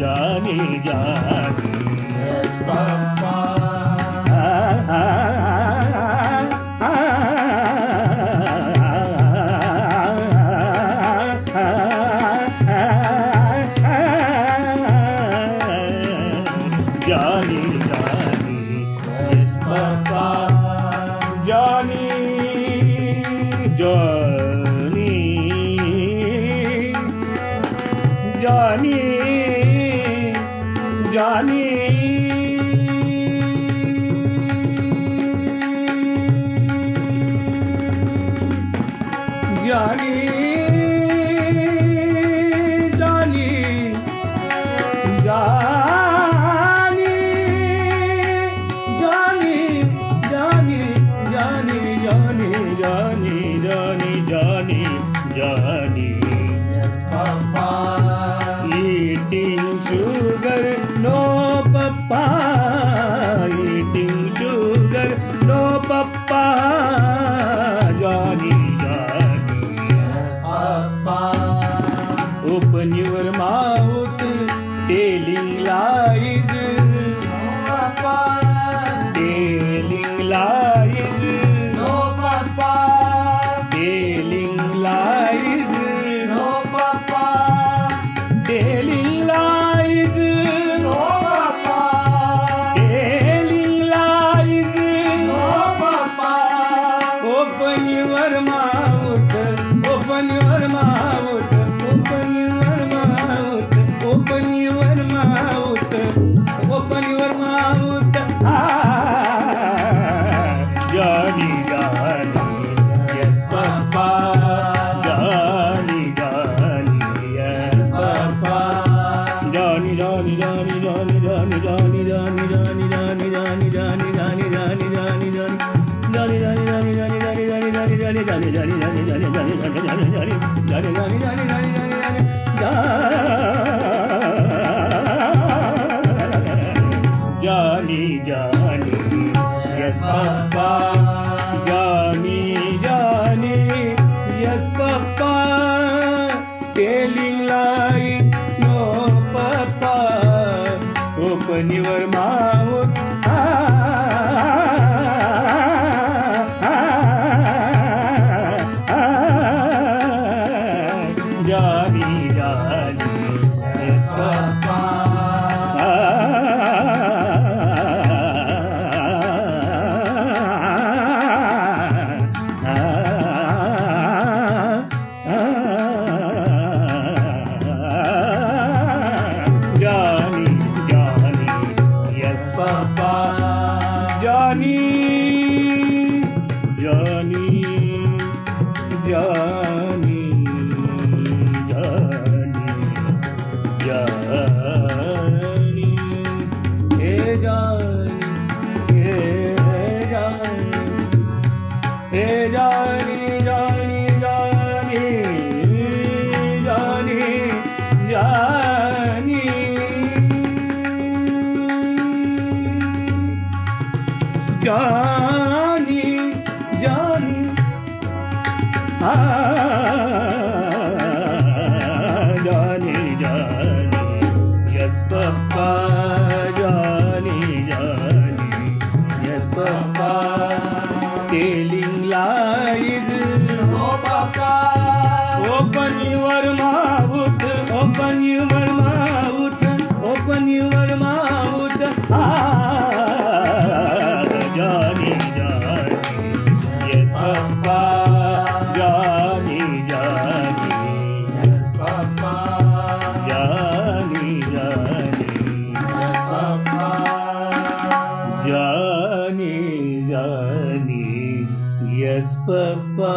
जानी जा জানি জানি জানি papa. Eating sugar, no papa. Johnny, Johnny. Yes, Papa. Open your mouth, telling lies, Papa. telling lies, your mouth, open your mouth, open your mouth, open your mouth, open your mouth. Ah, Johnny, Johnny, yes, Papa. Johnny, Johnny, yes, Papa. Johnny, Johnny, Johnny, Johnny, Johnny, Johnny, Johnny, Johnny. Johnny, Johnny, Johnny, Johnny, Johnny, Johnny, Johnny, Johnny, Johnny, Johnny, Johnny, Johnny, Johnny, Johnny, Johnny, Johnny, yes, Papa. Johnny, Johnny, yes, Papa. Telling lies, no, Papa. Open your mouth. জানি Johnny জানি হে জানি হে জানি হে জানি Johnny Johnny Johnny Johnny জানি Johnny, Johnny, yes, Papa, Johnny, Johnny, yes, Papa, telling lies. Papa. Open your mouth, open your mouth, open your mouth. Ah, जाने जाने यस्पपा